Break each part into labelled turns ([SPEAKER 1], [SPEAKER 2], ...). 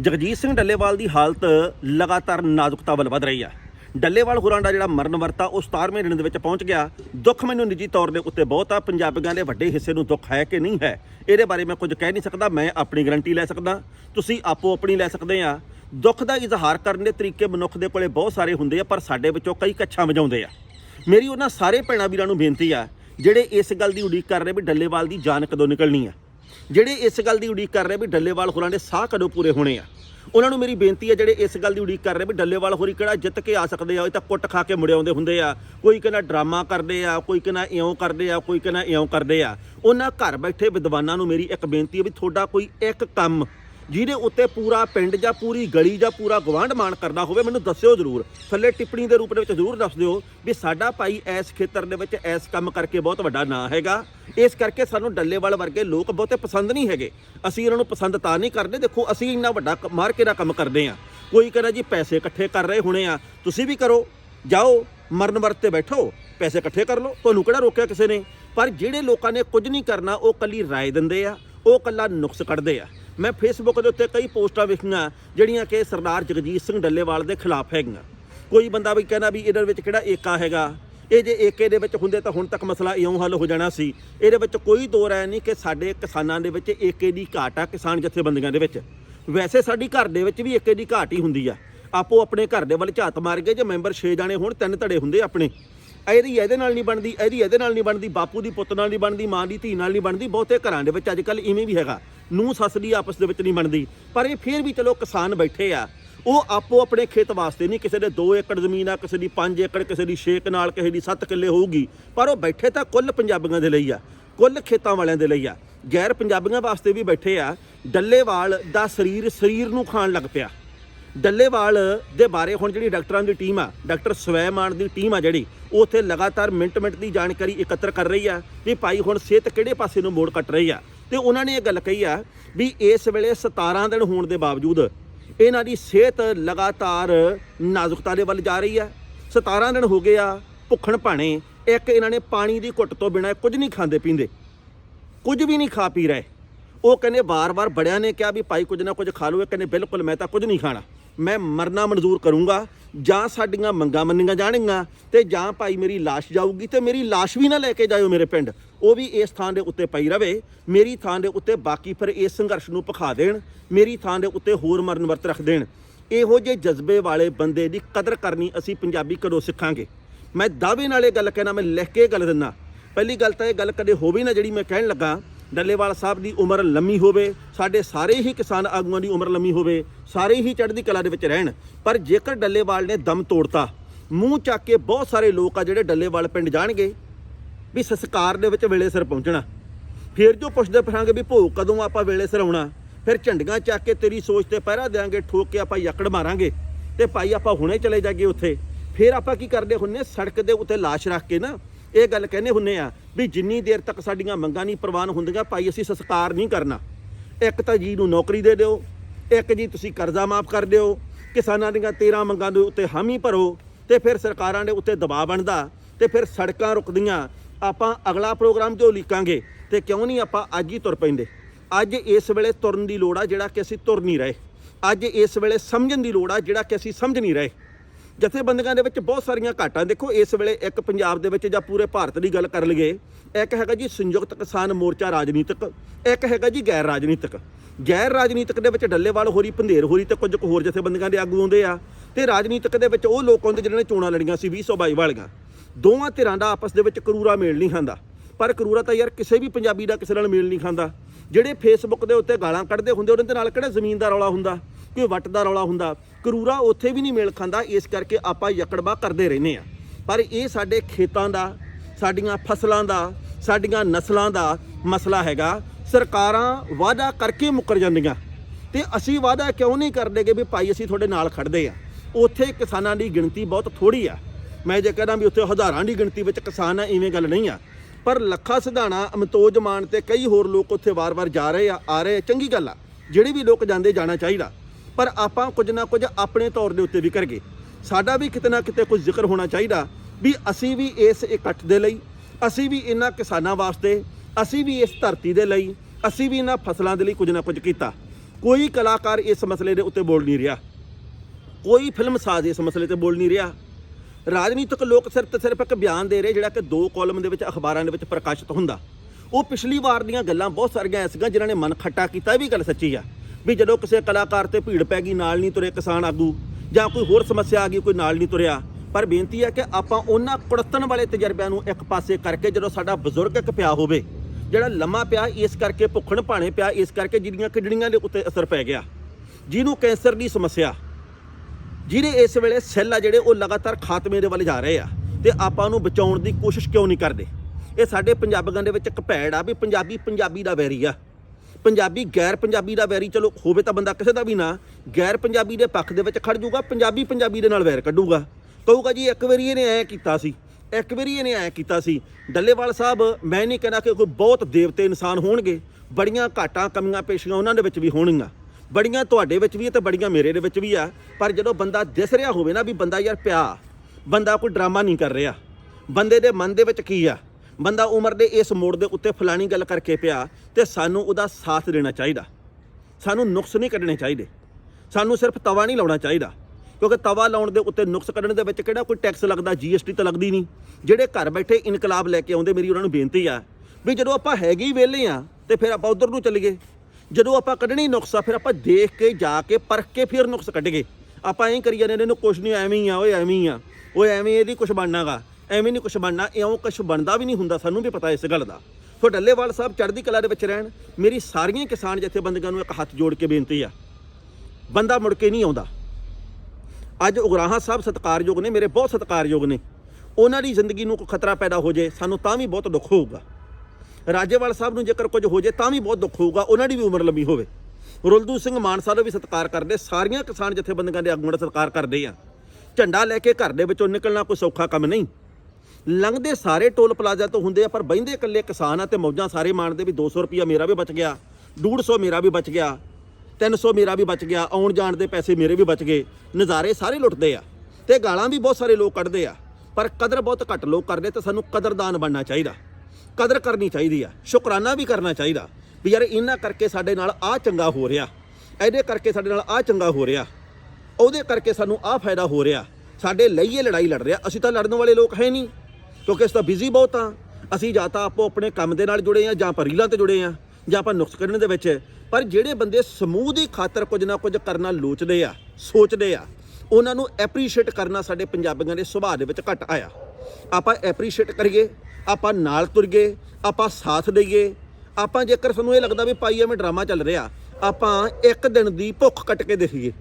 [SPEAKER 1] ਜਗਜੀਤ ਸਿੰਘ ਡੱਲੇਵਾਲ ਦੀ ਹਾਲਤ ਲਗਾਤਾਰ ਨਾਜ਼ੁਕਤਾ ਵੱਲ ਵਧ ਰਹੀ ਹੈ। ਡੱਲੇਵਾਲ ਹੋਰਾਂ ਦਾ ਜਿਹੜਾ ਮਰਨ ਵਰਤਾ ਉਹ 17ਵੇਂ ਦਿਨ ਦੇ ਵਿੱਚ ਪਹੁੰਚ ਗਿਆ। ਦੁੱਖ ਮੈਨੂੰ ਨਿੱਜੀ ਤੌਰ ਦੇ ਉੱਤੇ ਬਹੁਤ ਆ। ਪੰਜਾਬੀਆਂ ਦੇ ਵੱਡੇ ਹਿੱਸੇ ਨੂੰ ਦੁੱਖ ਹੈ ਕਿ ਨਹੀਂ ਹੈ, ਇਹਦੇ ਬਾਰੇ ਮੈਂ ਕੁਝ ਕਹਿ ਨਹੀਂ ਸਕਦਾ। ਮੈਂ ਆਪਣੀ ਗਰੰਟੀ ਲੈ ਸਕਦਾ। ਤੁਸੀਂ ਆਪੋ ਆਪਣੀ ਲੈ ਸਕਦੇ ਆ। ਦੁੱਖ ਦਾ ਇਜ਼ਹਾਰ ਕਰਨ ਦੇ ਤਰੀਕੇ ਮਨੁੱਖ ਦੇ ਕੋਲੇ ਬਹੁਤ ਸਾਰੇ ਹੁੰਦੇ ਆ, ਪਰ ਸਾਡੇ ਵਿੱਚੋਂ ਕਈ ਕੱਛਾਂ ਵਜਾਉਂਦੇ ਆ। ਮੇਰੀ ਉਹਨਾਂ ਸਾਰੇ ਭੈਣਾਂ ਵੀਰਾਂ ਨੂੰ ਬੇਨਤੀ ਆ, ਜਿਹੜੇ ਇਸ ਗੱਲ ਦੀ ਉਡੀਕ ਕਰ ਰਹੇ ਵੀ ਡੱਲੇਵਾਲ ਦੀ ਜਾਨ ਕਦੋਂ ਨਿਕਲਣੀ ਆ। ਜਿਹੜੇ ਇਸ ਗੱਲ ਦੀ ਉਡੀਕ ਕਰ ਰਹੇ ਵੀ ਡੱਲੇਵਾਲ ਹੋਰਾਂ ਦੇ ਸਾਹ ਕਦੋਂ ਪੂਰੇ ਹੋਣੇ ਆ? ਉਹਨਾਂ ਨੂੰ ਮੇਰੀ ਬੇਨਤੀ ਹੈ ਜਿਹੜੇ ਇਸ ਗੱਲ ਦੀ ਉਡੀਕ ਕਰ ਰਹੇ ਵੀ ਡੱਲੇਵਾਲ ਹੋਰੀ ਕਿਹੜਾ ਜਿੱਤ ਕੇ ਆ ਸਕਦੇ ਆ ਇਹ ਤਾਂ ਕੁੱਟ ਖਾ ਕੇ ਮੁੜੇ ਆਉਂਦੇ ਹੁੰਦੇ ਆ। ਕੋਈ ਕਹਿੰਦਾ ਡਰਾਮਾ ਕਰਦੇ ਆ, ਕੋਈ ਕਹਿੰਦਾ ਇਉਂ ਕਰਦੇ ਆ, ਕੋਈ ਕਹਿੰਦਾ ਇਉਂ ਕਰਦੇ ਆ। ਉਹਨਾਂ ਘਰ ਬੈਠੇ ਵਿਦਵਾਨਾਂ ਨੂੰ ਮੇਰੀ ਇੱਕ ਬੇਨਤੀ ਹੈ ਵੀ ਤੁਹਾਡਾ ਕੋਈ ਇੱਕ ਕੰਮ ਜਿਹਦੇ ਉੱਤੇ ਪੂਰਾ ਪਿੰਡ ਜਾਂ ਪੂਰੀ ਗਲੀ ਜਾਂ ਪੂਰਾ ਗਵਾਂਢ ਮਾਣ ਕਰਦਾ ਹੋਵੇ, ਮੈਨੂੰ ਦੱਸਿਓ ਜ਼ਰੂਰ। ਥੱਲੇ ਟਿੱਪਣੀ ਦੇ ਰੂਪ ਦੇ ਵਿੱਚ ਜ਼ਰੂਰ ਦੱਸ ਦਿਓ ਵੀ ਸਾਡਾ ਭਾਈ ਇਸ ਖੇਤਰ ਦੇ ਵਿੱਚ ਇਸ ਕੰਮ ਕਰਕੇ ਬਹੁਤ ਵੱਡਾ ਨਾਂ ਹੈਗਾ। ਇਸ ਕਰਕੇ ਸਾਨੂੰ ਡੱਲੇਵਾਲ ਵਰਗੇ ਲੋਕ ਬਹੁਤੇ ਪਸੰਦ ਨਹੀਂ ਹੈਗੇ। ਅਸੀਂ ਇਹਨਾਂ ਨੂੰ ਪਸੰਦ ਤਾਂ ਨਹੀਂ ਕਰਦੇ। ਦੇਖੋ, ਅਸੀਂ ਇੰਨਾ ਵੱਡਾ ਕ- ਮਾਰਕੇ ਦਾ ਕੰਮ ਕਰਦੇ ਆ ਕੋਈ ਕਹਿੰਦਾ ਜੀ ਪੈਸੇ ਇਕੱਠੇ ਕਰ ਰਹੇ ਹੋਣੇ ਆ, ਤੁਸੀਂ ਵੀ ਕਰੋ। ਜਾਓ, ਮਰਨ ਵਰਤ ਤੇ ਬੈਠੋ। ਪੈਸੇ ਇਕੱਠੇ ਕਰ ਲਓ। ਤੁਹਾਨੂੰ ਕਿਹੜਾ ਰੋਕਿਆ ਕਿਸੇ ਨੇ? ਪਰ ਜਿਹੜੇ ਲੋਕਾਂ ਨੇ ਕੁਝ ਨਹੀਂ ਕਰਨਾ, ਉਹ ਕੱਲੀ ਰਾਏ ਦਿੰਦੇ ਆ, ਉਹ ਕੱਲਾ ਨੁਕਸ ਕੱਢਦੇ ਆ। ਮੈਂ ਫੇਸਬੁੱਕ ਦੇ ਉੱਤੇ ਕਈ ਪੋਸਟਾਂ ਵੇਖੀਆਂ, ਜਿਹੜੀਆਂ ਕਿ ਸਰਦਾਰ ਜਗਜੀਤ ਸਿੰਘ ਡੱਲੇਵਾਲ ਦੇ ਖਿਲਾਫ ਹੈਗੀਆਂ। ਕੋਈ ਬੰਦਾ ਵੀ ਕਹਿੰਦਾ ਵੀ ਇਹਦੇ ਵਿੱਚ ਕਿਹੜਾ ਏਕਾ ਹੈਗਾ, ਇਹ ਜੇ ਏਕੇ ਦੇ ਵਿੱਚ ਹੁੰਦੇ ਤਾਂ ਹੁਣ ਤੱਕ ਮਸਲਾ ਇਉਂ ਹੱਲ ਹੋ ਜਾਣਾ ਸੀ। ਇਹਦੇ ਵਿੱਚ ਕੋਈ ਦੋ ਰਾਏ ਨਹੀਂ ਕਿ ਸਾਡੇ ਕਿਸਾਨਾਂ ਦੇ ਵਿੱਚ ਏਕੇ ਦੀ ਘਾਟ ਆ ਕਿਸਾਨ ਜਥੇਬੰਦੀਆਂ ਦੇ ਵਿੱਚ। ਵੈਸੇ ਸਾਡੀ ਘਰ ਦੇ ਵਿੱਚ ਵੀ ਏਕੇ ਦੀ ਘਾਟ ਹੀ ਹੁੰਦੀ ਆ। ਆਪੋ ਆਪਣੇ ਘਰ ਦੇ ਵੱਲ ਝਾਤ ਮਾਰ ਗਏ, ਜੇ ਮੈਂਬਰ 6 ਜਾਣੇ ਹੋਣ, ਤਿੰਨ ਧੜੇ ਹੁੰਦੇ ਆਪਣੇ। ਇਹਦੀ ਇਹਦੇ ਨਾਲ ਨਹੀਂ ਬਣਦੀ, ਇਹਦੀ ਇਹਦੇ ਨਾਲ ਨਹੀਂ ਬਣਦੀ, ਬਾਪੂ ਦੀ ਪੁੱਤ ਨਾਲ ਨਹੀਂ ਬਣਦੀ, ਮਾਂ ਦੀ ਧੀ ਨਾਲ ਨਹੀਂ ਬਣਦੀ, ਬਹੁਤੇ ਘਰਾਂ ਦੇ ਵਿੱਚ ਅੱਜ ਕੱਲ ਇਵੇਂ ਵੀ ਹੈਗਾ। ਨੂੰ ਸੱਸ ਦੀ ਆਪਸ ਦੇ ਵਿੱਚ ਨਹੀਂ ਬਣਦੀ। ਪਰ ਇਹ ਫਿਰ ਵੀ ਚਲੋ ਕਿਸਾਨ ਬੈਠੇ ਆ। ਉਹ ਆਪੋ ਆਪਣੇ ਖੇਤ ਵਾਸਤੇ ਨਹੀਂ ਕਿਸੇ ਦੇ 2 ਏਕੜ ਜ਼ਮੀਨ ਆ, ਕਿਸੇ ਦੀ 5 ਏਕੜ, ਕਿਸੇ ਦੀ 6 ਕਨਾਲ ਕਿਸੇ ਦੀ 7 ਕਿੱਲੇ ਹੋਊਗੀ। ਪਰ ਉਹ ਬੈਠੇ ਤਾਂ ਕੁੱਲ ਪੰਜਾਬੀਆਂ ਦੇ ਲਈ ਆ। ਕੁੱਲ ਖੇਤਾਂ ਵਾਲਿਆਂ ਦੇ ਲਈ ਆ। ਗੈਰ ਪੰਜਾਬੀਆਂ ਵਾਸਤੇ ਵੀ ਬੈਠੇ ਆ। ਡੱਲੇਵਾਲ ਦਾ ਸਰੀਰ ਸਰੀਰ ਨੂੰ ਖਾਣ ਲੱਗ ਪਿਆ। ਡੱਲੇਵਾਲ ਦੇ ਬਾਰੇ ਹੁਣ ਜਿਹੜੀ ਡਾਕਟਰਾਂ ਦੀ ਟੀਮ ਆ, ਡਾਕਟਰ ਸਵੈਮਾਨ ਦੀ ਟੀਮ ਆ ਜਿਹੜੀ, ਉਹ ਉੱਥੇ ਲਗਾਤਾਰ ਮਿੰਟ ਮਿੰਟ ਦੀ ਜਾਣਕਾਰੀ ਇਕੱਤਰ ਕਰ ਰਹੀ ਆ ਵੀ ਭਾਈ ਹੁਣ ਸਿਹਤ ਕਿਹੜੇ ਪਾਸੇ ਨੂੰ ਮੋੜ ਕੱਟ ਰਹੀ ਆ। ਤੇ ਉਹਨਾਂ ਨੇ ਇਹ ਗੱਲ ਕਹੀ ਆ ਵੀ ਇਸ ਵੇਲੇ 17 ਦਿਨ ਹੋਣ ਦੇ ਬਾਵਜੂਦ ਇਹਨਾਂ ਦੀ ਸਿਹਤ ਲਗਾਤਾਰ ਨਾਜ਼ੁਕਤਾ ਦੇ ਵੱਲ ਜਾ ਰਹੀ ਆ। 17 ਦਿਨ ਹੋ ਗਏ ਆ, ਭੁੱਖਣ ਭਾਣੇ, ਇੱਕ ਇਹਨਾਂ ਨੇ ਪਾਣੀ ਦੀ ਘੁੱਟ ਤੋਂ ਬਿਨਾਂ ਕੁਝ ਨਹੀਂ ਖਾਂਦੇ ਪੀਂਦੇ, ਕੁਝ ਵੀ ਨਹੀਂ ਖਾ ਪੀ ਰਹੇ। ਉਹ ਕਹਿੰਦੇ ਵਾਰ-ਵਾਰ ਬੜਿਆਂ ਨੇ ਕਿਹਾ ਵੀ ਭਾਈ ਕੁਝ ਨਾ ਕੁਝ ਖਾ ਲਓ, ਇਹ ਕਹਿੰਦੇ ਬਿਲਕੁਲ ਮੈਂ ਤਾਂ ਕੁਝ ਨਹੀਂ ਖਾਣਾ। ਮੈਂ ਮਰਨਾ ਮਨਜ਼ੂਰ ਕਰੂੰਗਾ, ਜਾਂ ਸਾਡੀਆਂ ਮੰਗਾਂ ਮੰਨੀਆਂ ਜਾਣਗੀਆਂ, ਤੇ ਜਾਂ ਭਾਈ ਮੇਰੀ ਲਾਸ਼ ਜਾਊਗੀ, ਤੇ ਮੇਰੀ ਲਾਸ਼ ਵੀ ਨਾ ਲੈ ਕੇ ਜਾਇਓ ਮੇਰੇ ਪਿੰਡ। ਉਹ ਵੀ ਇਸ ਥਾਂ ਦੇ ਉੱਤੇ ਪਈ ਰਵੇ, ਮੇਰੀ ਥਾਂ ਦੇ ਉੱਤੇ ਬਾਕੀ ਫਿਰ ਇਸ ਸੰਘਰਸ਼ ਨੂੰ ਪਖਾ ਦੇਣ, ਮੇਰੀ ਥਾਂ ਦੇ ਉੱਤੇ ਹੋਰ ਮਰਨ ਵਰਤ ਰੱਖ ਦੇਣ। ਇਹੋ ਜਿਹੇ ਜਜ਼ਬੇ ਵਾਲੇ ਬੰਦੇ ਦੀ ਕਦਰ ਕਰਨੀ ਅਸੀਂ ਪੰਜਾਬੀ ਕਦੋਂ ਸਿੱਖਾਂਗੇ। ਮੈਂ ਦਾਅਵੇ ਨਾਲ ਇਹ ਗੱਲ ਕਹਿਣਾ, ਮੈਂ ਲਿਖ ਕੇ ਗੱਲ ਦਿੰਦਾ। ਪਹਿਲੀ ਗੱਲ ਤਾਂ ਇਹ ਗੱਲ ਕਦੇ ਹੋਵੇ ਨਾ ਜਿਹੜੀ ਮੈਂ ਕਹਿਣ ਲੱਗਾ। ਡੱਲੇਵਾਲ ਸਾਹਿਬ ਦੀ ਉਮਰ ਲੰਮੀ ਹੋਵੇ, ਸਾਡੇ ਸਾਰੇ ਹੀ ਕਿਸਾਨ ਆਗੂਆਂ ਦੀ ਉਮਰ ਲੰਮੀ ਹੋਵੇ, ਸਾਰੇ ਹੀ ਚੜ੍ਹਦੀ ਕਲਾ ਦੇ ਵਿੱਚ ਰਹਿਣ, ਪਰ ਜੇਕਰ ਡੱਲੇਵਾਲ ਨੇ ਦਮ ਤੋੜਤਾ, ਮੂੰਹ ਚੱਕ ਕੇ ਬਹੁਤ ਸਾਰੇ ਲੋਕ ਆ ਜਿਹੜੇ ਡੱਲੇਵਾਲ ਪਿੰਡ ਜਾਣਗੇ, ਵੀ ਸੰਸਕਾਰ ਦੇ ਵਿੱਚ ਵੇਲੇ ਸਿਰ ਪਹੁੰਚਣਾ। ਫਿਰ ਜੋ ਪੁੱਛਦੇ ਫਿਰਾਂਗੇ ਵੀ ਭੋਗ ਕਦੋਂ ਆਪਾਂ ਵੇਲੇ ਸਿਰ ਆਉਣਾ, ਫਿਰ ਝੰਡੀਆਂ ਚੱਕ ਕੇ ਤੇਰੀ ਸੋਚ ਤੇ ਪਹਿਰਾ ਦੇਾਂਗੇ ਠੋਕ ਕੇ ਆਪਾਂ ਯਕੜ ਮਾਰਾਂਗੇ, ਤੇ ਭਾਈ ਆਪਾਂ ਹੁਣੇ ਚਲੇ ਜਾਗੇ ਉੱਥੇ। ਫਿਰ ਆਪਾਂ ਕੀ ਕਰਦੇ ਹੁੰਨੇ, ਸੜਕ ਦੇ ਉੱਤੇ ਲਾਸ਼ ਰੱਖ ਕੇ ਨਾ ਇਹ ਗੱਲ ਕਹਿੰਦੇ ਹੁੰਨੇ ਆ ਵੀ ਜਿੰਨੀ ਦੇਰ ਤੱਕ ਸਾਡੀਆਂ ਮੰਗਾਂ ਨਹੀਂ ਪ੍ਰਵਾਨ ਹੁੰਦੀਆਂ, ਭਾਈ ਅਸੀਂ ਸਸਕਾਰ ਨਹੀਂ ਕਰਨਾ। ਇੱਕ ਤਾਂ ਜੀ ਨੂੰ ਨੌਕਰੀ ਦੇ ਦਿਓ, ਇੱਕ ਜੀ ਤੁਸੀਂ ਕਰਜ਼ਾ ਮਾਫ ਕਰ ਦਿਓ, ਕਿਸਾਨਾਂ ਦੀਆਂ 13 ਮੰਗਾਂ ਦੇ ਉੱਤੇ ਹਾਮੀ ਭਰੋ, ਤੇ ਫਿਰ ਸਰਕਾਰਾਂ ਦੇ ਉੱਤੇ ਦਬਾਅ ਬਣਦਾ, ਤੇ ਫਿਰ ਸੜਕਾਂ ਰੁਕਦੀਆਂ। ਆਪਾਂ ਅਗਲਾ ਪ੍ਰੋਗਰਾਮ ਜੋ ਲਿਖਾਂਗੇ ਤੇ ਕਿਉਂ ਨਹੀਂ ਆਪਾਂ ਅੱਜ ਹੀ ਤੁਰ ਪੈਂਦੇ? ਅੱਜ ਇਸ ਵੇਲੇ ਤੁਰਨ ਦੀ ਲੋੜ ਆ ਜਿਹੜਾ ਕਿ ਅਸੀਂ ਤੁਰ ਨਹੀਂ ਰਹੇ। ਅੱਜ ਇਸ ਵੇਲੇ ਸਮਝਣ ਦੀ ਲੋੜ ਆ ਜਿਹੜਾ ਕਿ ਅਸੀਂ ਸਮਝ ਨਹੀਂ ਰਹੇ। ਜਥੇਬੰਦੀਆਂ ਦੇ ਵਿੱਚ ਬਹੁਤ ਸਾਰੀਆਂ ਘਾਟਾਂ। ਦੇਖੋ, ਇਸ ਵੇਲੇ ਇੱਕ ਪੰਜਾਬ ਦੇ ਵਿੱਚ ਜਾਂ ਪੂਰੇ ਭਾਰਤ ਦੀ ਗੱਲ ਕਰ ਲਈਏ, ਇੱਕ ਹੈਗਾ ਜੀ ਸੰਯੁਕਤ ਕਿਸਾਨ ਮੋਰਚਾ ਰਾਜਨੀਤਿਕ, ਇੱਕ ਹੈਗਾ ਜੀ ਗੈਰ ਰਾਜਨੀਤਿਕ। ਗੈਰ ਰਾਜਨੀਤਿਕ ਦੇ ਵਿੱਚ ਡੱਲੇਵਾਲ ਹੋਰੀ, ਭੰਦੇਰ ਹੋਰੀ ਤੇ ਕੁਝ ਕੁ ਹੋਰ ਜਥੇਬੰਦੀਆਂ ਦੇ ਆਗੂ ਆਉਂਦੇ ਆ। ਤੇ ਰਾਜਨੀਤਿਕ ਦੇ ਵਿੱਚ ਉਹ ਲੋਕ ਆਉਂਦੇ ਜਿਨ੍ਹਾਂ ਨੇ ਚੋਣਾਂ ਲੜੀਆਂ ਸੀ 2022 ਵਾਲੀਆਂ। ਦੋਵਾਂ ਧਿਰਾਂ ਦਾ ਆਪਸ ਦੇ ਵਿੱਚ ਕਰੂਰਾ ਮੇਲ ਨਹੀਂ ਖਾਂਦਾ। ਪਰ ਕਰੂਰਾ ਤਾਂ ਯਾਰ ਕਿਸੇ ਵੀ ਪੰਜਾਬੀ ਦਾ ਕਿਸੇ ਨਾਲ ਮੇਲ ਨਹੀਂ ਖਾਂਦਾ। ਜਿਹੜੇ ਫੇਸਬੁੱਕ ਦੇ ਉੱਤੇ ਗਾਲਾਂ ਕੱਢਦੇ ਹੁੰਦੇ ਉਹਨਾਂ ਦੇ ਨਾਲ ਕਿਹੜਾ ਜ਼ਮੀਨ ਦਾ ਰੌਲਾ ਹੁੰਦਾ? ਕੋਈ ਵੱਟ ਦਾ ਰੌਲਾ ਹੁੰਦਾ? ਕਰੂਰਾ ਉੱਥੇ ਵੀ ਨਹੀਂ ਮੇਲ ਖਾਂਦਾ ਇਸ ਕਰਕੇ ਆਪਾਂ ਯਕੜਬਾ ਕਰਦੇ ਰਹਿੰਦੇ ਆ ਪਰ ਇਹ ਸਾਡੇ ਖੇਤਾਂ ਦਾ ਸਾਡੀਆਂ ਫਸਲਾਂ ਦਾ ਸਾਡੀਆਂ ਨਸਲਾਂ ਦਾ ਮਸਲਾ ਹੈਗਾ। ਸਰਕਾਰਾਂ ਵਾਅਦਾ ਕਰਕੇ ਮੁੱਕਰ ਜਾਂਦੀਆਂ। ਤੇ ਅਸੀਂ ਵਾਅਦਾ ਕਿਉਂ ਨਹੀਂ ਕਰਦੇ ਕਿ ਵੀ ਭਾਈ ਅਸੀਂ ਤੁਹਾਡੇ ਨਾਲ ਖੜਦੇ ਆ ਉੱਥੇ ਕਿਸਾਨਾਂ ਦੀ ਗਿਣਤੀ ਬਹੁਤ ਥੋੜੀ ਆ। ਮੈਂ ਜੇ ਕਹਦਾ ਵੀ ਉੱਥੇ ਹਜ਼ਾਰਾਂ ਦੀ ਗਿਣਤੀ ਵਿੱਚ ਕਿਸਾਨ ਆ ਇਵੇਂ ਗੱਲ ਨਹੀਂ ਆ। ਪਰ ਲੱਖਾ ਸਿਧਾਣਾ ਅਮਤੋਜ ਮਾਨ ਤੇ ਕਈ ਹੋਰ ਲੋਕ ਉੱਥੇ ਵਾਰ-ਵਾਰ ਜਾ ਰਹੇ ਆ ਆ ਰਹੇ ਆ, ਚੰਗੀ ਗੱਲ ਆ। ਜਿਹੜੇ ਵੀ ਲੋਕ ਜਾਂਦੇ ਜਾਣਾ ਚਾਹੀਦਾ। ਪਰ ਆਪਾਂ ਕੁਝ ਨਾ ਕੁਝ ਆਪਣੇ ਤੌਰ ਦੇ ਉੱਤੇ ਵੀ ਕਰਗੇ ਸਾਡਾ ਵੀ ਕਿਤੇ ਨਾ ਕਿਤੇ ਕੁਝ ਜ਼ਿਕਰ ਹੋਣਾ ਚਾਹੀਦਾ ਵੀ ਅਸੀਂ ਵੀ ਇਸ ਇਕੱਠ ਦੇ ਲਈ, ਅਸੀਂ ਵੀ ਇਹਨਾਂ ਕਿਸਾਨਾਂ ਵਾਸਤੇ, ਅਸੀਂ ਵੀ ਇਸ ਧਰਤੀ ਦੇ ਲਈ, ਅਸੀਂ ਵੀ ਇਹਨਾਂ ਫਸਲਾਂ ਦੇ ਲਈ ਕੁਝ ਨਾ ਕੁਝ ਕੀਤਾ। ਕੋਈ ਕਲਾਕਾਰ ਇਸ ਮਸਲੇ ਦੇ ਉੱਤੇ ਬੋਲ ਨਹੀਂ ਰਿਹਾ। ਕੋਈ ਫਿਲਮ ਸਾਜ਼ ਇਸ ਮਸਲੇ ਤੇ ਬੋਲ ਨਹੀਂ ਰਿਹਾ। ਰਾਜਨੀਤਿਕ ਲੋਕ ਸਿਰਫ ਤੇ ਸਿਰਫ ਇੱਕ ਬਿਆਨ ਦੇ ਰਹੇ ਜਿਹੜਾ ਕਿ ਦੋ ਕਾਲਮ ਦੇ ਵਿੱਚ ਅਖਬਾਰਾਂ ਦੇ ਵਿੱਚ ਪ੍ਰਕਾਸ਼ਿਤ ਹੁੰਦਾ। ਉਹ ਪਿਛਲੀ ਵਾਰ ਦੀਆਂ ਗੱਲਾਂ ਬਹੁਤ ਸਾਰੀਆਂ ਐਸੀਆਂ ਜਿਨ੍ਹਾਂ ਨੇ ਮਨ ਖੱਟਾ ਕੀਤਾ, ਇਹ ਵੀ ਗੱਲ ਸੱਚੀ ਆ। ਵੀ ਜਦੋਂ ਕਿਸੇ ਕਲਾਕਾਰ ਤੇ ਭੀੜ ਪੈ ਗਈ, ਨਾਲ ਨਹੀਂ ਤੁਰੇ ਕਿਸਾਨ ਆਗੂ, ਜਾਂ ਕੋਈ ਹੋਰ ਸਮੱਸਿਆ ਆ ਗਈ, ਕੋਈ ਨਾਲ ਨਹੀਂ ਤੁਰਿਆ। ਪਰ ਬੇਨਤੀ ਹੈ ਕਿ ਆਪਾਂ ਉਹਨਾਂ ਕੁੜਤਣ ਵਾਲੇ ਤਜਰਬਿਆਂ ਨੂੰ ਇੱਕ ਪਾਸੇ ਕਰਕੇ ਜਦੋਂ ਸਾਡਾ ਬਜ਼ੁਰਗ ਇੱਕ ਪਿਆ ਹੋਵੇ, ਜਿਹੜਾ ਲੰਮਾ ਪਿਆ, ਇਸ ਕਰਕੇ ਭੁੱਖਣ ਭਾਣੇ ਪਿਆ, ਇਸ ਕਰਕੇ ਜਿਹੜੀਆਂ ਕਿਡਨੀਆਂ ਦੇ ਉੱਤੇ ਅਸਰ ਪੈ ਗਿਆ। ਜਿਹਨੂੰ ਕੈਂਸਰ ਦੀ ਸਮੱਸਿਆ, ਜਿਹਦੇ ਇਸ ਵੇਲੇ ਸੈੱਲ ਆ ਜਿਹੜੇ ਉਹ ਲਗਾਤਾਰ ਖਾਤਮੇ ਦੇ ਵੱਲ ਜਾ ਰਹੇ ਆ, ਤੇ ਆਪਾਂ ਉਹਨੂੰ ਬਚਾਉਣ ਦੀ ਕੋਸ਼ਿਸ਼ ਕਿਉਂ ਨਹੀਂ ਕਰਦੇ? ਇਹ ਸਾਡੇ ਪੰਜਾਬੀਆਂ ਦੇ ਵਿੱਚ ਇੱਕ ਭੈੜ ਆ ਵੀ ਪੰਜਾਬੀ ਪੰਜਾਬੀ ਦਾ ਵੈਰੀ ਆ। ਪੰਜਾਬੀ ਗੈਰ ਪੰਜਾਬੀ ਦਾ ਵੈਰੀ ਚਲੋ ਹੋਵੇ ਤਾਂ ਬੰਦਾ ਕਿਸੇ ਦਾ ਵੀ ਨਾ, ਗੈਰ ਪੰਜਾਬੀ ਦੇ ਪੱਖ ਦੇ ਵਿੱਚ ਖੜ ਜਾਊਗਾ, ਪੰਜਾਬੀ ਪੰਜਾਬੀ ਦੇ ਨਾਲ ਵੈਰ ਕੱਢੂਗਾ। ਕਹੂਗਾ ਜੀ, ਇੱਕ ਵਾਰੀ ਇਹਨੇ ਐ ਕੀਤਾ ਸੀ, ਇੱਕ ਵਾਰੀ ਇਹਨੇ ਐ ਕੀਤਾ ਸੀ। ਡੱਲੇਵਾਲ ਸਾਹਿਬ, ਮੈਂ ਨਹੀਂ ਕਹਿੰਦਾ ਕਿ ਕੋਈ ਬਹੁਤ ਦੇਵਤੇ ਇਨਸਾਨ ਹੋਣਗੇ, ਬੜੀਆਂ ਘਾਟਾਂ ਕਮੀਆਂ ਪੇਸ਼ੀਆਂ ਉਹਨਾਂ ਦੇ ਵਿੱਚ ਵੀ ਹੋਣਗੀਆਂ। ਬੜੀਆਂ ਤੁਹਾਡੇ ਵਿੱਚ ਵੀ ਹੈ ਤੇ ਬੜੀਆਂ ਮੇਰੇ ਦੇ ਵਿੱਚ ਵੀ ਆ, ਪਰ ਜਦੋਂ ਬੰਦਾ ਦਿਸ ਰਿਹਾ ਹੋਵੇ ਨਾ ਵੀ ਬੰਦਾ ਯਾਰ ਪਿਆ, ਬੰਦਾ ਕੋਈ ਡਰਾਮਾ ਨਹੀਂ ਕਰ ਰਿਹਾ। ਬੰਦੇ ਦੇ ਮਨ ਦੇ ਵਿੱਚ ਕੀ ਆ? ਬੰਦਾ ਉਮਰ ਦੇ ਇਸ ਮੋੜ ਦੇ ਉੱਤੇ ਫਲਾਣੀ ਗੱਲ ਕਰਕੇ ਪਿਆ ਤੇ ਸਾਨੂੰ ਉਹਦਾ ਸਾਥ ਦੇਣਾ ਚਾਹੀਦਾ। ਸਾਨੂੰ ਨੁਕਸ ਨਹੀਂ ਕੱਢਣੇ ਚਾਹੀਦੇ। ਸਾਨੂੰ ਸਿਰਫ ਤਵਾ ਨਹੀਂ ਲਾਉਣਾ ਚਾਹੀਦਾ। ਕਿਉਂਕਿ ਤਵਾ ਲਾਉਣ ਦੇ ਉੱਤੇ ਨੁਕਸ ਕੱਢਣ ਦੇ ਵਿੱਚ ਕਿਹੜਾ ਕੋਈ ਟੈਕਸ ਲੱਗਦਾ ਜੀਐਸਟੀ ਤਾਂ ਲੱਗਦੀ ਨਹੀਂ। ਜਿਹੜੇ ਘਰ ਬੈਠੇ ਇਨਕਲਾਬ ਲੈ ਕੇ ਆਉਂਦੇ, ਮੇਰੀ ਉਹਨਾਂ ਨੂੰ ਬੇਨਤੀ ਆ ਵੀ ਜਦੋਂ ਆਪਾਂ ਹੈਗੇ ਹੀ ਵਿਹਲੇ ਆ ਤੇ ਫਿਰ ਆਪਾਂ ਉਧਰ ਨੂੰ ਚੱਲੀਏ। ਜਦੋਂ ਆਪਾਂ ਕੱਢਣੀ ਨੁਕਸ ਆ, ਫਿਰ ਆਪਾਂ ਦੇਖ ਕੇ, ਜਾ ਕੇ, ਪਰਖ ਕੇ ਫਿਰ ਨੁਕਸ ਕੱਢੀਏ ਆਪਾਂ ਐਂ ਕਰੀ ਜਾਂਦੇ ਨੇ, ਇਹਨੂੰ ਕੁਛ ਨਹੀਂ, ਐਵੇਂ ਹੀ ਆ, ਓਏ ਐਵੇਂ ਹੀ ਆ। ਓਏ ਐਵੇਂ ਇਹਦੀ ਕੁਛ ਬਣਨਾਗਾ। ਐਵੇਂ ਨਹੀਂ ਕੁਛ ਬਣਨਾ, ਇਉਂ ਕੁਛ ਬਣਦਾ ਵੀ ਨਹੀਂ ਹੁੰਦਾ, ਸਾਨੂੰ ਵੀ ਪਤਾ ਇਸ ਗੱਲ ਦਾ। ਸੋ ਡੱਲੇਵਾਲ ਸਾਹਿਬ ਚੜ੍ਹਦੀ ਕਲਾ ਦੇ ਵਿੱਚ ਰਹਿਣ, ਮੇਰੀ ਸਾਰੀਆਂ ਕਿਸਾਨ ਜਥੇਬੰਦੀਆਂ ਨੂੰ ਇੱਕ ਹੱਥ ਜੋੜ ਕੇ ਬੇਨਤੀ ਆ। ਬੰਦਾ ਮੁੜ ਕੇ ਨਹੀਂ ਆਉਂਦਾ। ਅੱਜ ਉਗਰਾਹਾਂ ਸਾਹਿਬ ਸਤਿਕਾਰਯੋਗ ਨੇ, ਮੇਰੇ ਬਹੁਤ ਸਤਿਕਾਰਯੋਗ ਨੇ। ਉਹਨਾਂ ਦੀ ਜ਼ਿੰਦਗੀ ਨੂੰ ਕੋਈ ਖਤਰਾ ਪੈਦਾ ਹੋ ਜੇ, ਸਾਨੂੰ ਤਾਂ ਵੀ ਬਹੁਤ ਦੁੱਖ ਹੋਊਗਾ। ਰਾਜੇਵਾਲ ਸਾਹਿਬ ਨੂੰ ਜੇਕਰ ਕੁਝ ਹੋ ਜੇ, ਤਾਂ ਵੀ ਬਹੁਤ ਦੁੱਖ ਹੋਊਗਾ, ਉਹਨਾਂ ਦੀ ਵੀ ਉਮਰ ਲੰਮੀ ਹੋਵੇ। ਰੁਲਦੂ ਸਿੰਘ ਮਾਨ ਸਾਹਿਬ ਦਾ ਵੀ ਸਤਿਕਾਰ ਕਰਦੇ, ਸਾਰੀਆਂ ਕਿਸਾਨ ਜਥੇਬੰਦੀਆਂ ਦੇ ਆਗੂਆਂ ਦਾ ਸਤਿਕਾਰ ਕਰਦੇ ਆ। ਝੰਡਾ ਲੈ ਕੇ ਘਰ ਦੇ ਵਿੱਚੋਂ ਨਿਕਲਣਾ ਕੋਈ ਸੌਖਾ ਕੰਮ ਨਹੀਂ। ਲੰਘਦੇ ਸਾਰੇ ਟੋਲ ਪਲਾਜ਼ਾ ਤੋਂ ਹੁੰਦੇ ਆ, ਪਰ ਬਹਿੰਦੇ ਇਕੱਲੇ ਕਿਸਾਨ ਆ ਤੇ ਮੌਜਾਂ ਸਾਰੇ ਮਾਣਦੇ ਵੀ 200 ਰੁਪਿਆ ਮੇਰਾ ਵੀ ਬਚ ਗਿਆ 150 ਮੇਰਾ ਵੀ ਬਚ ਗਿਆ 300 ਮੇਰਾ ਵੀ ਬਚ ਗਿਆ, ਆਉਣ ਜਾਣ ਦੇ ਪੈਸੇ ਮੇਰੇ ਵੀ ਬਚ ਗਏ, ਨਜ਼ਾਰੇ ਸਾਰੇ ਲੁੱਟਦੇ ਆ ਤੇ ਗਾਲਾਂ ਵੀ ਬਹੁਤ ਸਾਰੇ ਲੋਕ ਕੱਢਦੇ ਆ, ਪਰ ਕਦਰ ਬਹੁਤ ਘੱਟ ਲੋਕ ਕਰਦੇ ਤੇ ਸਾਨੂੰ ਕਦਰਦਾਨ ਬਣਨਾ ਚਾਹੀਦਾ, ਕਦਰ ਕਰਨੀ ਚਾਹੀਦੀ ਆ, ਸ਼ੁਕਰਾਨਾ ਵੀ ਕਰਨਾ ਚਾਹੀਦਾ ਵੀ ਯਾਰ ਇਹਨਾਂ ਕਰਕੇ ਸਾਡੇ ਨਾਲ ਆ ਚੰਗਾ ਹੋ ਰਿਹਾ, ਇਹਦੇ ਕਰਕੇ ਸਾਡੇ ਨਾਲ ਆ ਚੰਗਾ ਹੋ ਰਿਹਾ, ਉਹਦੇ ਕਰਕੇ ਸਾਨੂੰ ਆ ਫਾਇਦਾ ਹੋ ਰਿਹਾ, ਸਾਡੇ ਲਈ ਲੜਾਈ ਲੜ ਰਿਹਾ, ਅਸੀਂ ਤਾਂ ਲੜਨ ਵਾਲੇ ਲੋਕ ਹੈ ਨਹੀਂ। ਕਿਉਂਕਿ ਅਸੀਂ ਤਾਂ ਬਿਜ਼ੀ ਬਹੁਤ ਆ ਅਸੀਂ ਜਾਂ ਤਾਂ ਆਪੋ ਆਪਣੇ ਕੰਮ ਦੇ ਨਾਲ ਜੁੜੇ ਆ ਜਾਂ ਆਪਾਂ ਰੀਲਾਂ ਤੇ ਜੁੜੇ ਆ ਜਾਂ ਆਪਾਂ ਨੁਕਸ ਕੱਢਣ ਦੇ ਵਿੱਚ ਪਰ ਜਿਹੜੇ ਬੰਦੇ ਸਮੂਹ ਦੀ ਖਾਤਰ ਕੁਝ ਨਾ ਕੁਝ ਕਰਨਾ ਲੋਚਦੇ ਆ, ਸੋਚਦੇ ਆ, ਉਹਨਾਂ ਨੂੰ ਐਪਰੀਸ਼ੀਏਟ ਕਰਨਾ ਸਾਡੇ ਪੰਜਾਬੀਆਂ ਦੇ ਸੁਭਾਅ ਦੇ ਵਿੱਚ ਘਟ ਆਇਆ। ਆਪਾਂ ਐਪਰੀਸ਼ੀਏਟ ਕਰੀਏ, ਆਪਾਂ ਨਾਲ ਤੁਰੀਏ, ਆਪਾਂ ਸਾਥ ਦਈਏ। ਆਪਾਂ ਜੇਕਰ ਸਾਨੂੰ ਇਹ ਲੱਗਦਾ ਵੀ ਭਾਈ ਐਵੇਂ ਡਰਾਮਾ ਚੱਲ ਰਿਹਾ, ਆਪਾਂ ਇੱਕ ਦਿਨ ਦੀ ਭੁੱਖ ਕੱਟ ਕੇ ਦੇਖੀਏ।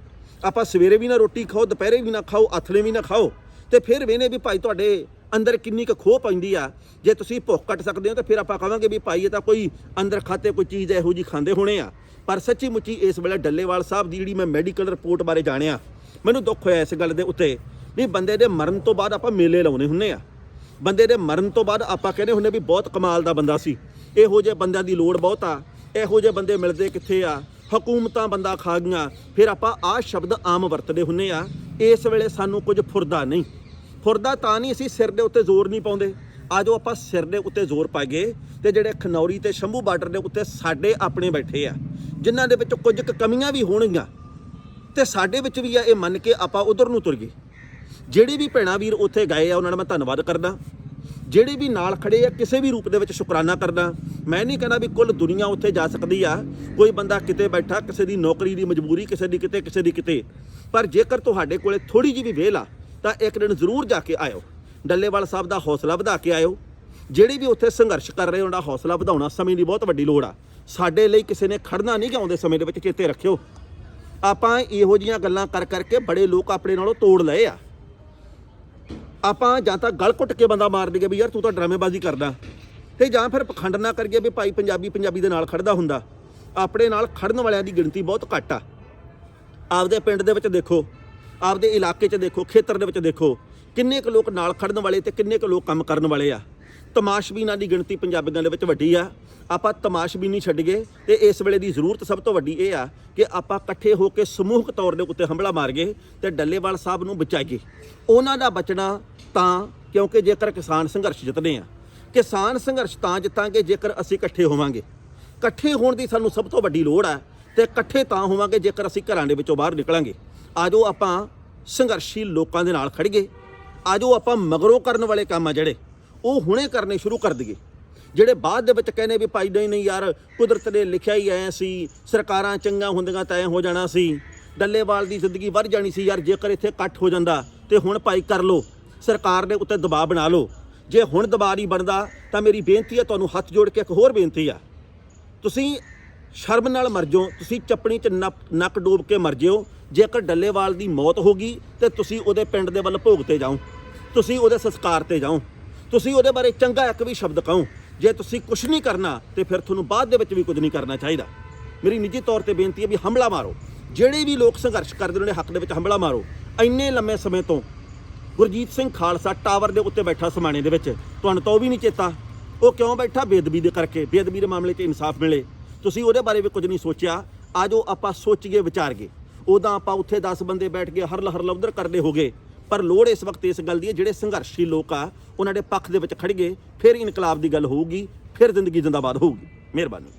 [SPEAKER 1] ਆਪਾਂ ਸਵੇਰੇ ਵੀ ਨਾ ਰੋਟੀ ਖਾਓ, ਦੁਪਹਿਰੇ ਵੀ ਨਾ ਖਾਓ, ਆਥਣੇ ਵੀ ਨਾ ਖਾਓ ਤੇ ਫਿਰ ਵੇਨੇ ਵੀ ਭਾਈ ਤੁਹਾਡੇ ਅੰਦਰ ਕਿੰਨੀ ਕੁ ਖੋਹ ਪੈਂਦੀ ਆ, ਜੇ ਤੁਸੀਂ ਭੁੱਖ ਕੱਟ ਸਕਦੇ ਹੋ ਤਾਂ ਫਿਰ ਆਪਾਂ ਕਹਾਂਗੇ ਵੀ ਭਾਈ ਇਹ ਤਾਂ ਕੋਈ ਅੰਦਰ ਖਾਤੇ ਕੋਈ ਚੀਜ਼ ਇਹੋ ਜੀ ਖਾਂਦੇ ਹੋਣੇ ਆ। ਪਰ ਸੱਚੀ ਮੁੱਚੀ ਇਸ ਵੇਲੇ ਡੱਲੇਵਾਲ ਸਾਹਿਬ ਦੀ ਜਿਹੜੀ ਮੈਂ ਮੈਡੀਕਲ ਰਿਪੋਰਟ ਬਾਰੇ ਜਾਣਿਆ, ਮੈਨੂੰ ਦੁੱਖ ਹੋਇਆ ਇਸ ਗੱਲ ਦੇ ਉੱਤੇ ਵੀ ਬੰਦੇ ਦੇ ਮਰਨ ਤੋਂ ਬਾਅਦ ਆਪਾਂ ਮੇਲੇ ਲਾਉਣੇ ਹੁੰਨੇ ਆ। ਬੰਦੇ ਦੇ ਮਰਨ ਤੋਂ ਬਾਅਦ ਆਪਾਂ ਕਹਿੰਦੇ ਹੁੰਨੇ ਵੀ ਬਹੁਤ ਕਮਾਲ ਦਾ ਬੰਦਾ ਸੀ। ਇਹੋ ਜਿਹੇ ਬੰਦਿਆਂ ਦੀ ਲੋੜ ਬਹੁਤ ਆ, ਇਹੋ ਜਿਹੇ ਬੰਦੇ ਮਿਲਦੇ ਕਿੱਥੇ ਆ? ਹਕੂਮਤਾਂ ਬੰਦਾ ਖਾ ਗਈਆਂ, ਫਿਰ ਆਪਾਂ ਆਹ ਸ਼ਬਦ ਆਮ ਵਰਤਦੇ ਹੁੰਨੇ ਆ, ਇਸ ਵੇਲੇ ਸਾਨੂੰ ਕੁਝ ਫੁਰਦਾ ਨਹੀਂ। ਫੁਰਦਾ ਤਾਂ ਨਹੀਂ ਅਸੀਂ ਸਿਰ ਦੇ ਉੱਤੇ ਜ਼ੋਰ ਨਹੀਂ ਪਾਉਂਦੇ। ਆਜੋ ਆਪਾਂ ਸਿਰ ਦੇ ਉੱਤੇ ਜ਼ੋਰ ਪਾਈਏ ਤੇ ਜਿਹੜੇ ਖਨੌਰੀ ਤੇ ਸ਼ੰਭੂ ਬਾਰਡਰ ਦੇ ਉੱਤੇ ਸਾਡੇ ਆਪਣੇ ਬੈਠੇ ਆ, ਜਿਨ੍ਹਾਂ ਦੇ ਵਿੱਚ ਕੁਝ ਕੁ ਕਮੀਆਂ ਵੀ ਹੋਣਗੀਆਂ, ਤੇ ਸਾਡੇ ਵਿੱਚ ਵੀ ਆ, ਇਹ ਮੰਨ ਕੇ ਆਪਾਂ ਉਧਰ ਨੂੰ ਤੁਰ ਗਏ ਜਿਹੜੇ ਵੀ ਭੈਣਾ ਵੀਰ ਉੱਥੇ ਗਏ ਆ, ਉਹਨਾਂ ਦਾ ਮੈਂ ਧੰਨਵਾਦ ਕਰਦਾ। ਜਿਹੜੇ ਵੀ ਨਾਲ ਖੜੇ ਆ, ਕਿਸੇ ਵੀ ਰੂਪ ਦੇ ਵਿੱਚ ਸ਼ੁਕਰਾਨਾ ਕਰਦਾ। ਮੈਂ ਨਹੀਂ ਕਹਿੰਦਾ ਵੀ ਕੁੱਲ ਦੁਨੀਆ ਉੱਥੇ ਜਾ ਸਕਦੀ ਆ, ਕੋਈ ਬੰਦਾ ਕਿਤੇ ਬੈਠਾ, ਕਿਸੇ ਦੀ ਨੌਕਰੀ ਦੀ ਮਜਬੂਰੀ, ਕਿਸੇ ਦੀ ਕਿਤੇ, ਕਿਸੇ ਦੀ ਕਿਤੇ। ਪਰ ਜੇਕਰ ਤੁਹਾਡੇ ਕੋਲੇ ਥੋੜੀ ਜਿਹੀ ਵੀ ਵੇਲ ਆ ਤਾਂ ਇੱਕ ਦਿਨ ਜ਼ਰੂਰ ਜਾ ਕੇ ਆਇਓ। ਡੱਲੇਵਾਲ ਸਾਹਿਬ ਦਾ ਹੌਸਲਾ ਵਧਾ ਕੇ ਆਇਓ। ਜਿਹੜੇ ਵੀ ਉੱਥੇ ਸੰਘਰਸ਼ ਕਰ ਰਹੇ ਉਹਨਾਂ ਦਾ ਹੌਸਲਾ ਵਧਾਉਣਾ ਸਮੇਂ ਦੀ ਬਹੁਤ ਵੱਡੀ ਲੋੜ ਆ। ਸਾਡੇ ਲਈ ਕਿਸੇ ਨੇ ਖੜਨਾ ਨਹੀਂ ਕਿ ਆਉਂਦੇ ਸਮੇਂ ਦੇ ਵਿੱਚ ਚੇਤੇ ਰੱਖਿਓ। ਆਪਾਂ ਇਹੋ ਜੀਆਂ ਗੱਲਾਂ ਕਰ ਕਰਕੇ ਬੜੇ ਲੋਕ ਆਪਣੇ ਨਾਲੋਂ ਤੋੜ ਲਏ ਆ। ਆਪਾਂ ਜਾਂ ਤਾਂ ਗਲ ਘੁੱਟ ਕੇ ਬੰਦਾ ਮਾਰ ਦੇਗੇ ਵੀ ਯਾਰ ਤੂੰ ਤਾਂ ਡਰਾਮੇਬਾਜ਼ੀ ਕਰਦਾ। ਤੇ ਜਾਂ ਫਿਰ ਪਖੰਡ ਨਾ ਕਰੀਏ ਵੀ ਭਾਈ ਪੰਜਾਬੀ ਪੰਜਾਬੀ ਦੇ ਨਾਲ ਖੜਦਾ ਹੁੰਦਾ। ਆਪਣੇ ਨਾਲ ਖੜਨ ਵਾਲਿਆਂ ਦੀ ਗਿਣਤੀ ਬਹੁਤ ਘੱਟ ਆ। ਆਪਦੇ ਪਿੰਡ ਦੇ ਵਿੱਚ ਦੇਖੋ ਆਪਦੇ ਇਲਾਕੇ 'ਚ ਦੇਖੋ, ਖੇਤਰ ਦੇ ਵਿੱਚ ਦੇਖੋ, ਕਿੰਨੇ ਕੁ ਲੋਕ ਨਾਲ ਖੜਨ ਵਾਲੇ ਤੇ ਕਿੰਨੇ ਕੁ ਲੋਕ ਕੰਮ ਕਰਨ ਵਾਲੇ ਆ। ਤਮਾਸ਼ਬੀਨਾਂ ਦੀ ਗਿਣਤੀ ਪੰਜਾਬੀਆਂ ਦੇ ਵਿੱਚ ਵੱਡੀ ਆ। ਆਪਾਂ ਤਮਾਸ਼ਬੀ ਨਹੀਂ ਛੱਡੀਏ ਤੇ ਇਸ ਵੇਲੇ ਦੀ ਜ਼ਰੂਰਤ ਸਭ ਤੋਂ ਵੱਡੀ ਇਹ ਆ ਕਿ ਆਪਾਂ ਇਕੱਠੇ ਹੋ ਕੇ ਸਮੂਹਕ ਤੌਰ ਦੇ ਉੱਤੇ ਹਮਲਾ ਮਾਰੀਏ ਤੇ ਡੱਲੇਵਾਲ ਸਾਹਿਬ ਨੂੰ ਬਚਾਈਏ। ਉਹਨਾਂ ਦਾ ਬਚਣਾ ਤਾਂ ਕਿਉਂਕਿ ਜੇਕਰ ਕਿਸਾਨ ਸੰਘਰਸ਼ ਜਿੱਤਦੇ ਆ, ਕਿਸਾਨ ਸੰਘਰਸ਼ ਤਾਂ ਜਿੱਤਾਂਗੇ ਜੇਕਰ ਅਸੀਂ ਇਕੱਠੇ ਹੋਵਾਂਗੇ। ਇਕੱਠੇ ਹੋਣ ਦੀ ਸਾਨੂੰ ਸਭ ਤੋਂ ਵੱਡੀ ਲੋੜ ਆ ਤੇ ਇਕੱਠੇ ਤਾਂ ਹੋਵਾਂਗੇ ਜੇਕਰ ਅਸੀਂ ਘਰਾਂ ਦੇ ਵਿੱਚੋਂ ਬਾਹਰ ਨਿਕਲਾਂਗੇ। ਆਜੋ ਆਪਾਂ ਸੰਘਰਸ਼ੀ ਲੋਕਾਂ ਦੇ ਨਾਲ ਖੜੀਏ ਆਜੋ ਆਪਾਂ ਮਗਰੋਂ ਕਰਨ ਵਾਲੇ ਕੰਮ ਆ ਜਿਹੜੇ, ਉਹ ਹੁਣੇ ਕਰਨੇ ਸ਼ੁਰੂ ਕਰ ਦਈਏ। ਜਿਹੜੇ ਬਾਅਦ ਦੇ ਵਿੱਚ ਕਹਿੰਦੇ ਵੀ ਭਾਈ ਨਹੀਂ ਨਹੀਂ ਯਾਰ, ਕੁਦਰਤ ਨੇ ਲਿਖਿਆ ਹੀ ਐ ਸੀ, ਸਰਕਾਰਾਂ ਚੰਗਾ ਹੁੰਦੀਆਂ ਤਾਂ ਐ ਹੋ ਜਾਣਾ ਸੀ। ਡੱਲੇਵਾਲ ਦੀ ਜ਼ਿੰਦਗੀ ਵੱਧ ਜਾਣੀ ਸੀ ਯਾਰ, ਜੇਕਰ ਇੱਥੇ ਇਕੱਠ ਹੋ ਜਾਂਦਾ, ਤੇ ਹੁਣ ਭਾਈ ਕਰ ਲੋ ਸਰਕਾਰ ਦੇ ਉੱਤੇ ਦਬਾਅ ਬਣਾ ਲਓ। ਜੇ ਹੁਣ ਦਬਾਅ ਨਹੀਂ ਬਣਦਾ, ਤਾਂ ਮੇਰੀ ਬੇਨਤੀ ਹੈ, ਤੁਹਾਨੂੰ ਹੱਥ ਜੋੜ ਕੇ ਇੱਕ ਹੋਰ ਬੇਨਤੀ ਆ। ਤੁਸੀਂ ਸ਼ਰਮ ਨਾਲ ਮਰ ਜਾਓ, ਤੁਸੀਂ ਚੱਪਣੀ 'ਚ ਨੱਪ- ਨੱਕ ਡੋਬ ਕੇ ਮਰ ਜਿਓ ਜੇਕਰ ਡੱਲੇਵਾਲ ਦੀ ਮੌਤ ਹੋ ਗਈ, ਤੇ ਤੁਸੀਂ ਉਹਦੇ ਪਿੰਡ ਦੇ ਵੱਲ ਭੋਗ ਤੇ ਜਾਓ। ਤੁਸੀਂ ਉਹਦੇ ਸੰਸਕਾਰ ਤੇ ਜਾਓ। ਤੁਸੀਂ ਉਹਦੇ ਬਾਰੇ ਚੰਗਾ ਇੱਕ ਵੀ ਸ਼ਬਦ ਕਹੋ। ਜੇ ਤੁਸੀਂ ਕੁਝ ਨਹੀਂ ਕਰਨਾ, ਤੇ ਫਿਰ ਤੁਹਾਨੂੰ ਬਾਅਦ ਦੇ ਵਿੱਚ ਵੀ ਕੁਝ ਨਹੀਂ ਕਰਨਾ ਚਾਹੀਦਾ। ਮੇਰੀ ਨਿੱਜੀ ਤੌਰ ਤੇ ਬੇਨਤੀ ਹੈ ਵੀ ਹਮਲਾ ਮਾਰੋ। ਜਿਹੜੇ ਵੀ ਲੋਕ ਸੰਘਰਸ਼ ਕਰਦੇ ਉਹਨਾਂ ਦੇ ਹੱਕ ਦੇ ਵਿੱਚ ਹਮਲਾ ਮਾਰੋ। ਇੰਨੇ ਲੰਮੇ ਸਮੇਂ ਤੋਂ ਗੁਰਜੀਤ ਸਿੰਘ ਖਾਲਸਾ ਟਾਵਰ ਦੇ ਉੱਤੇ ਬੈਠਾ ਸਮਾਣੇ ਦੇ ਵਿੱਚ। ਤੁਹਾਨੂੰ ਤਾਂ ਉਹ ਵੀ ਨਹੀਂ ਚੇਤਾ। ਉਹ ਕਿਉਂ ਬੈਠਾ? ਬੇਦਬੀ ਦੇ ਕਰਕੇ। ਬੇਦਬੀ ਦੇ ਮਾਮਲੇ 'ਚ ਇਨਸਾਫ ਮਿਲੇ। ਤੁਸੀਂ ਉਹਦੇ ਬਾਰੇ ਵੀ ਕੁਝ ਨਹੀਂ ਸੋਚਿਆ ਆਜੋ ਆਪਾਂ ਸੋਚੀਏ ਵਿਚਾਰਗੇ ਉਦਾਂ ਆਪਾਂ ਉੱਥੇ 10 ਬੰਦੇ ਬੈਠ ਕੇ ਹਰਲ ਹਰਲ ਉਧਰ ਕਰਦੇ ਹੋਗੇ, ਪਰ ਲੋੜ ਇਸ ਵਕਤ ਇਸ ਗੱਲ ਦੀ ਹੈ, ਜਿਹੜੇ ਸੰਘਰਸ਼ੀ ਲੋਕ ਆ, ਉਹਨਾਂ ਦੇ ਪੱਖ ਦੇ ਵਿੱਚ ਖੜ ਗਏ, ਫਿਰ ਇਨਕਲਾਬ ਦੀ ਗੱਲ ਹੋਊਗੀ, ਫਿਰ ਜ਼ਿੰਦਗੀ ਜਿੰਦਾਬਾਦ ਹੋਊਗੀ। ਮਿਹਰਬਾਨੀ।